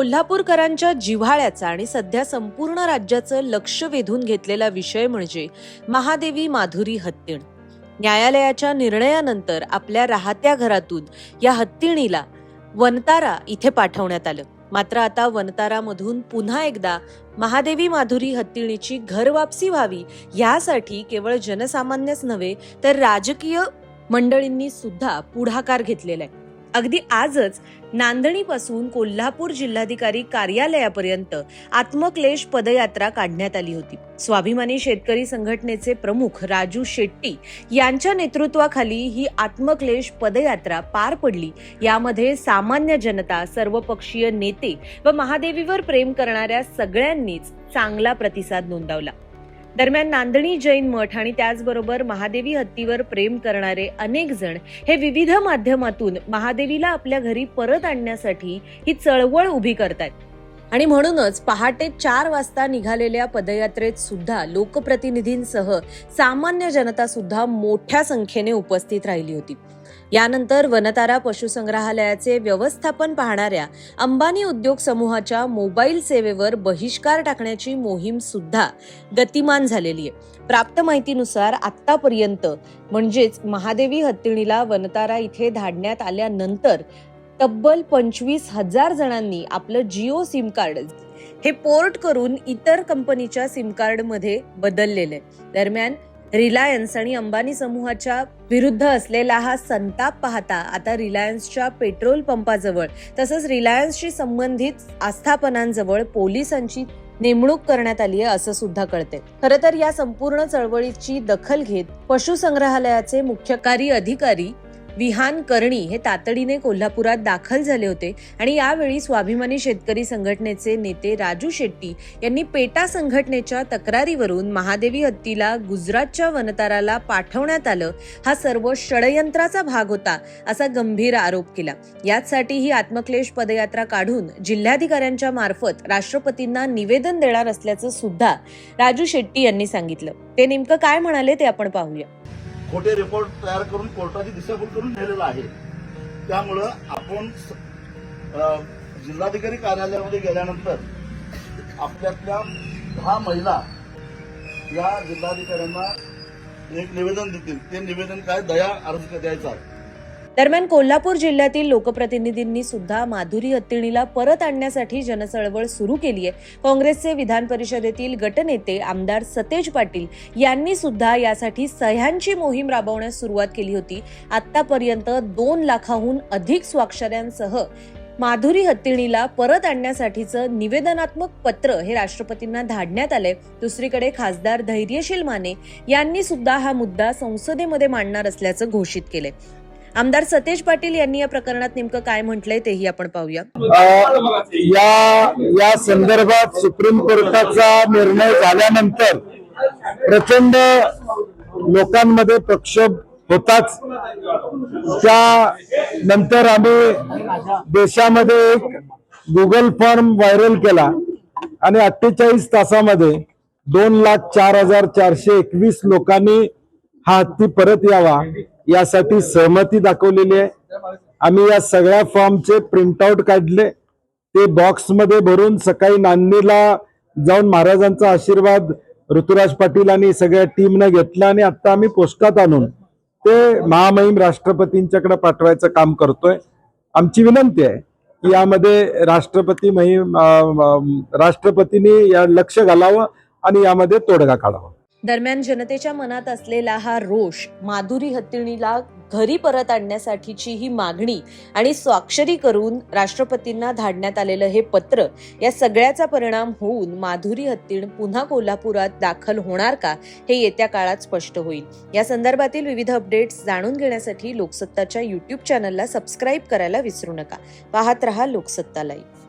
कोल्हापूरकरांच्या जिव्हाळ्याचा आणि सध्या संपूर्ण राज्याचं लक्ष वेधून घेतलेला विषय म्हणजे महादेवी माधुरी हत्तीण. न्यायालयाच्या निर्णयानंतर आपल्या राहत्या घरातून या हत्तीणीला वनतारा इथे पाठवण्यात आलं. मात्र आता वनतारामधून पुन्हा एकदा महादेवी माधुरी हत्तीणीची घरवापसी व्हावी यासाठी केवळ जनसामान्यच नव्हे तर राजकीय मंडळींनी सुद्धा पुढाकार घेतलेला आहे. अगदी आजच नांदणीपासून कोल्हापूर जिल्हाधिकारी कार्यालयापर्यंत आत्मक्लेश पदयात्रा काढण्यात आली होती. स्वाभिमानी शेतकरी संघटनेचे प्रमुख राजू शेट्टी यांच्या नेतृत्वाखाली ही आत्मक्लेश पदयात्रा पार पडली. यामध्ये सामान्य जनता सर्वपक्षीय नेते व महादेवीवर प्रेम करणाऱ्या सगळ्यांनीच चांगला प्रतिसाद नोंदवला. दरम्यान नांदणी जैन मठ आणि त्याचबरोबर महादेवी हत्तीवर प्रेम करणारे अनेक जण हे विविध माध्यमातून महादेवीला आपल्या घरी परत आणण्यासाठी ही चळवळ उभी करतात आणि म्हणूनच पहाटे चार वाजता निघालेल्या पदयात्रेत सुद्धा लोकप्रतिनिधींसह सामान्य जनता सुद्धा मोठ्या संख्येने उपस्थित राहिली होती. यानंतर वनतारा पशुसंग्रहालयाचे व्यवस्थापन पाहणाऱ्या अंबानी उद्योग समूहाच्या मोबाईल सेवेवर बहिष्कार टाकण्याची मोहीम सुद्धा गतिमान झालेली आहे. प्राप्त माहितीनुसार आतापर्यंत म्हणजेच महादेवी हत्तीणीला वनतारा इथे धाडण्यात आल्यानंतर तब्बल पंचवीस हजार जणांनी आपलं जिओ सिम कार्ड हे पोर्ट करून इतर कंपनीच्या सिम कार्डमध्ये बदललेलं आहे. दरम्यान रिलायन्स आणि अंबानी समूहाच्या विरुद्ध असलेला हा संताप पाहता आता रिलायन्सच्या पेट्रोल पंपाजवळ तसंच रिलायन्सशी संबंधित आस्थापनांजवळ पोलिसांची नेमणूक करण्यात आली आहे असं सुद्धा कळते खरं तर या संपूर्ण चळवळीची दखल घेत पशुसंग्रहालयाचे मुख्य कार्य अधिकारी विहान कर्णी हे तातडीने कोल्हापुरात दाखल झाले होते आणि यावेळी स्वाभिमानी शेतकरी संघटनेचे नेते राजू शेट्टी यांनी पेटा संघटनेच्या तक्रारीवरून महादेवी हत्तीला गुजरातच्या वनताराला पाठवण्यात आलं. हा सर्व षडयंत्राचा भाग होता असा गंभीर आरोप केला. याचसाठी ही आत्मक्लेश पदयात्रा काढून जिल्हाधिकाऱ्यांच्या मार्फत राष्ट्रपतींना निवेदन देणार असल्याचं सुद्धा राजू शेट्टी यांनी सांगितलं. ते नेमकं काय म्हणाले ते आपण पाहूया. खोटे रिपोर्ट तयार करून कोर्टाची दिशाभूल करून नेलेला आहे. त्यामुळं आपण स- जिल्हाधिकारी कार्यालयामध्ये गेल्यानंतर आपल्यातल्या दहा महिला या जिल्हाधिकाऱ्यांना एक निवेदन देतील. ते निवेदन काय? दया अर्ज द्यायचा दरम्यान कोल्हापूर जिल्ह्यातील लोकप्रतिनिधींनी सुद्धा माधुरी हत्तीणीला परत आणण्यासाठी जनचळवळ सुरू केली आहे. काँग्रेसचे विधान परिषदेतील गटनेते आमदार सतेज पाटील यांनी सुद्धा यासाठी सह्यांची मोहीम राबवण्यास सुरुवात केली होती. आतापर्यंत दोन लाखाहून अधिक स्वाक्षऱ्यांसह माधुरी हत्तीणीला परत आणण्यासाठीचं निवेदनात्मक पत्र हे राष्ट्रपतींना धाडण्यात आलंय. दुसरीकडे खासदार धैर्यशील माने यांनी सुद्धा हा मुद्दा संसदेमध्ये मांडणार असल्याचं घोषित केलंय. आमदार सतेज पाटील यांनी या प्रकरणात नेमकं काय म्हटलंय तेही आपण पाहूया. या या संदर्भात सुप्रीम कोर्टाचा निर्णय झाल्यानंतर प्रचंड लोकांमध्ये प्रक्षोभ होताच. त्या नंतर आम्ही देशामध्ये एक गुगल फॉर्म व्हायरल केला आणि अठ्ठेचाळीस तासामध्ये दोन लाख चार हजार चारशे एकवीस लोकांनी हा हत्ती परत यावा यासाठी सहमती दाखवलेली आहे. आम्ही या सगळ्या फॉर्मचे प्रिंटआउट काढले. ते बॉक्समध्ये भरून सकाळी नांदणीला जाऊन महाराजांचा आशीर्वाद ऋतुराज पाटील आणि सगळ्या टीमनं घेतला आणि आता आम्ही पोस्टात आणून ते महामहिम राष्ट्रपतींच्याकडे पाठवायचं काम करतोय. आमची विनंती आहे की यामध्ये राष्ट्रपती महिम राष्ट्रपतींनी या लक्ष घालावं आणि यामध्ये तोडगा काढावा. दरम्यान जनतेच्या मनात असलेला हा रोष माधुरी हत्तीणीला घरी परत आणण्यासाठीची ही मागणी आणि स्वाक्षरी करून राष्ट्रपतींना धाडण्यात आलेलं हे पत्र या सगळ्याचा परिणाम होऊन माधुरी हत्तीण पुन्हा कोल्हापुरात दाखल होणार का हे येत्या काळात स्पष्ट होईल. या संदर्भातील विविध अपडेट्स जाणून घेण्यासाठी लोकसत्ताच्या युट्यूब चॅनलला सबस्क्राईब करायला विसरू नका. पाहत रहा लोकसत्ता लाईव्ह